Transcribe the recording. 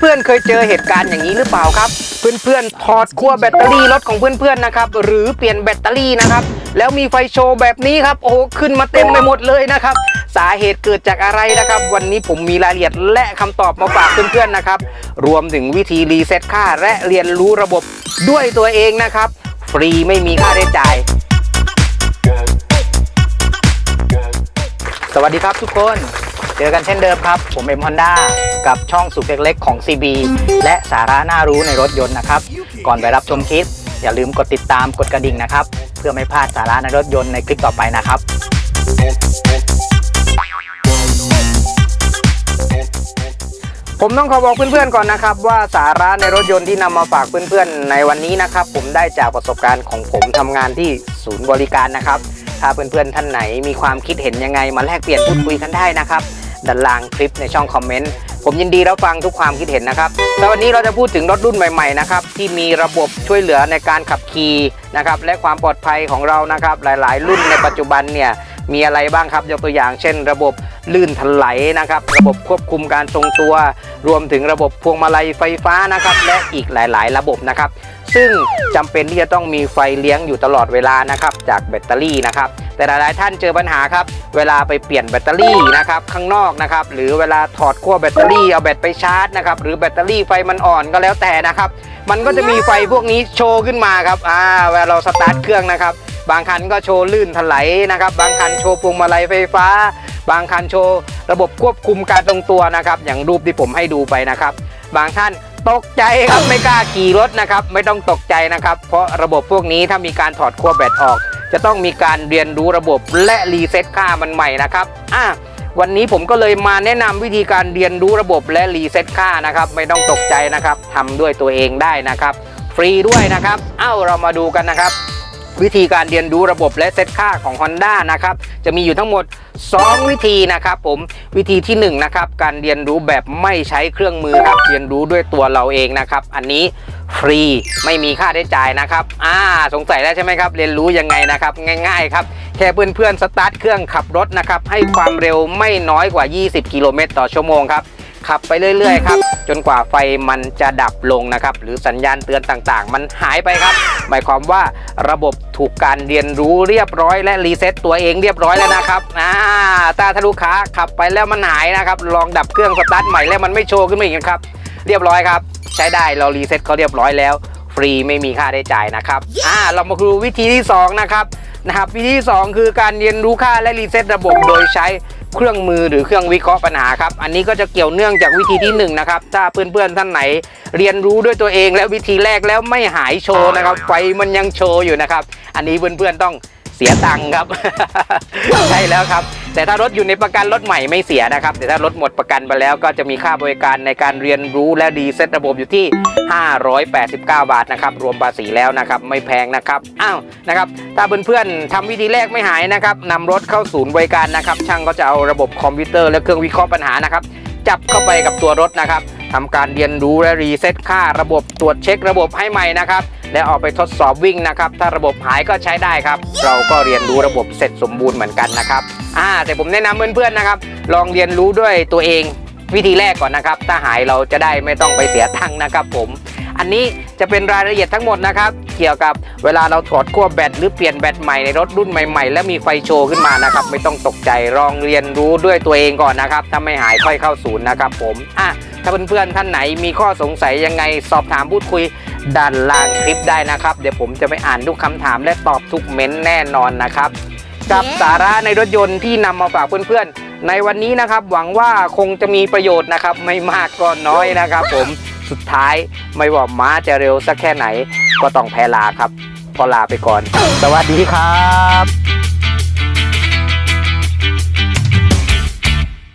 เพื่อนๆ เคยเจอเหตุการณ์อย่างนี้หรือเปล่าครับ เพื่อนๆถอดขั้วแบตเตอรี่รถของเพื่อนๆนะครับหรือเปลี่ยนแบตเตอรี่นะครับแล้วมีไฟโชว์แบบนี้ครับโอ้โหขึ้นมาเต็มไปหมดเลยนะครับสาเหตุเกิดจากอะไรนะครับ วันนี้ผมมีรายละเอียดและคำตอบมาฝากเพื่อนๆนะครับรวมถึงวิธีรีเซ็ตค่าและเรียนรู้ระบบด้วยตัวเองนะครับ ฟรีไม่มีค่าใช้จ่าย สวัสดีครับทุกคน เจอกันเช่นเดิมครับ ผมเอ็มฮอนด้ากับช่องสุขเล็กๆของ CB และสาระน่ารู้ในรถยนต์นะครับ ก่อนไปรับชมคลิป อย่าลืมกดติดตามกดกระดิ่งนะครับ เพื่อไม่พลาดสาระในรถยนต์ในคลิปต่อไปนะครับ ผมต้องขอบอกเพื่อนๆก่อนนะครับ ว่าสาระในรถยนต์ที่นำมาฝากเพื่อนๆในวันนี้นะครับ ผมได้จากประสบการณ์ของผมทำงานที่ศูนย์บริการนะครับ ถ้าเพื่อนๆท่านไหนมีความคิดเห็นยังไงมาแลกเปลี่ยนพูดคุยกันได้นะครับ ด้านล่างคลิปในช่องคอมเมนต์ผมยินดีรับฟังทุกความคิดเห็นนะครับแต่วันนี้เราจะพูดถึงรถรุ่นใหม่ๆนะครับที่มีระบบช่วยเหลือในการขับขี่นะครับและความปลอดภัยของเรานะครับหลาย ๆ รุ่นในปัจจุบันเนี่ยมีอะไรบ้างครับยกตัวอย่างเช่น ระบบลื่นถลายนะครับ ระบบควบคุมการทรงตัว รวมถึงระบบพวงมาลัยไฟฟ้านะครับ และอีกหลาย ๆ ระบบนะครับ ซึ่งจำเป็นที่จะต้องมีไฟเลี้ยงอยู่ตลอดเวลานะครับ จากแบตเตอรี่นะครับ แต่หลายๆท่านเจอปัญหาครับ เวลาไปเปลี่ยนแบตเตอรี่นะครับข้างนอกนะครับหรือเวลาถอดขั้วแบตเตอรี่เอาแบตไปชาร์จนะครับหรือแบตเตอรี่ไฟมันอ่อนก็แล้วแต่นะครับ มันก็จะมีไฟพวกนี้โชว์ขึ้นมาครับอ่าเวลาเราสตาร์ทเครื่องนะครับบางคันก็โชว์ลื่นถลายนะครับ บางคันโชว์พวงมาลัยไฟฟ้า บางคันโชว์ระบบควบคุมการตรงตัวนะครับ อย่างรูปที่ผมให้ดูไปนะครับ บางท่าน ตกใจครับไม่กล้าขี่รถนะครับ ไม่ต้องตกใจนะครับ เพราะระบบพวกนี้ถ้ามีการถอดขั้วแบตออก จะต้องมีการเรียนรู้ระบบและรีเซ็ตค่ามันใหม่นะครับอะวันนี้ผมก็เลยมาแนะนำวิธีการเรียนรู้ระบบและรีเซ็ตค่านะครับ ไม่ต้องตกใจนะครับทำด้วยตัวเองได้นะครับ ฟรีด้วยนะครับ เอ้าเรามาดูกันนะครับ วิธีการเรียนรู้ระบบและเซตค่าของ Honda นะครับ จะมีอยู่ทั้งหมด 2 วิธีนะครับผมวิธีที่1นะครับการเรียนรู้แบบไม่ใช้เครื่องมือครับเรียนรู้ด้วยตัวเราเองนะครับ อันนี้ฟรีไม่มีค่าใช้จ่ายนะครับอ่าสงสัยแล้วใช่ไหมครับ เรียนรู้ยังไงนะครับ ง่ายๆครับแค่เพื่อนๆสตาร์ทเครื่องขับรถนะครับให้ความเร็วไม่น้อยกว่า 20 กิโลเมตรต่อชั่วโมงครับ ขับไปเรื่อยๆครับจนกว่าไฟมันจะดับลงนะครับ หรือสัญญาณเตือนต่างๆ มันหายไปครับ หมายความว่าระบบถูกการเรียนรู้เรียบร้อย และรีเซ็ตตัวเองเรียบร้อยแล้วนะครับอ่าตาถ้าลูกค้าขับไปแล้วมันหายนะครับ ลองดับเครื่องสตาร์ทใหม่แล้วมันไม่โชว์ขึ้นมาอีกครับ เรียบร้อยครับ ใช้ได้เรารีเซ็ตเขาเรียบร้อยแล้ว ฟรีไม่มีค่าใช้จ่ายนะครับอ่าเรามาดูวิธีที่สองนะครับ นะครับวิธีที่สองคือการเรียนรู้ค่าและรีเซ็ตระบบโดยใช้เครื่องมือหรือเครื่องวิเคราะห์ปัญหาครับ อันนี้ก็จะเกี่ยวเนื่องจากวิธีที่หนึ่งนะครับ ถ้าเพื่อนๆท่านไหนเรียนรู้ด้วยตัวเองแล้ววิธีแรกแล้วไม่หายโชว์นะครับ ไฟมันยังโชว์อยู่นะครับ อันนี้เพื่อนๆต้องเสียตังค์ครับ ใช่แล้วครับ แต่ถ้ารถอยู่ในประกันรถใหม่ไม่เสียนะครับ แต่ถ้ารถหมดประกันไปแล้วก็จะมีค่าบริการในการเรียนรู้และรีเซ็ตระบบอยู่ที่ 589 บาทนะครับ รวมภาษีแล้วนะครับ ไม่แพงนะครับ อ้าว นะครับ ถ้าเพื่อนๆทำวิธีแรกไม่หายนะครับนำรถเข้าศูนย์บริการนะครับ ช่างก็จะเอาระบบคอมพิวเตอร์และเครื่องวิเคราะห์ปัญหานะครับ จับเข้าไปกับตัวรถนะครับทำการเรียนรู้และรีเซ็ตค่าระบบตรวจเช็คระบบให้ใหม่นะครับ และออกไปทดสอบวิ่งนะครับ ถ้าระบบหายก็ใช้ได้ครับ เราก็เรียนรู้ระบบเสร็จสมบูรณ์เหมือนกันนะครับอ่าแต่ผมแนะนำเพื่อนๆนะครับ ลองเรียนรู้ด้วยตัวเองวิธีแรกก่อนนะครับ ถ้าหายเราจะได้ไม่ต้องไปเสียตังค์นะครับผม อันนี้จะเป็นรายละเอียดทั้งหมดนะครับ เกี่ยวกับเวลาเราถอดขั้วแบตหรือเปลี่ยนแบตใหม่ในรถรุ่นใหม่ๆ แล้วมีไฟโชว์ขึ้นมานะครับ ไม่ต้องตกใจลองเรียนรู้ด้วยตัวเองก่อนนะครับ ถ้าไม่หายค่อยเข้าศูนย์นะครับผมอะถ้าเพื่อนๆท่านไหนมีข้อสงสัยยังไงสอบถามพูดคุย ด้านล่างคลิปได้นะครับ เดี๋ยวผมจะไปอ่านทุกคำถามและตอบทุกเม้นต์แน่นอนนะครับ กับสาระในรถยนต์ที่นำมาฝากเพื่อนๆ ในวันนี้นะครับ หวังว่าคงจะมีประโยชน์นะครับ ไม่มากก็น้อยนะครับผมสุดท้ายไม่ว่าม้าจะเร็วสักแค่ไหน ก็ต้องแพ้ลาครับ พอลาไปก่อน สวัสดีครับ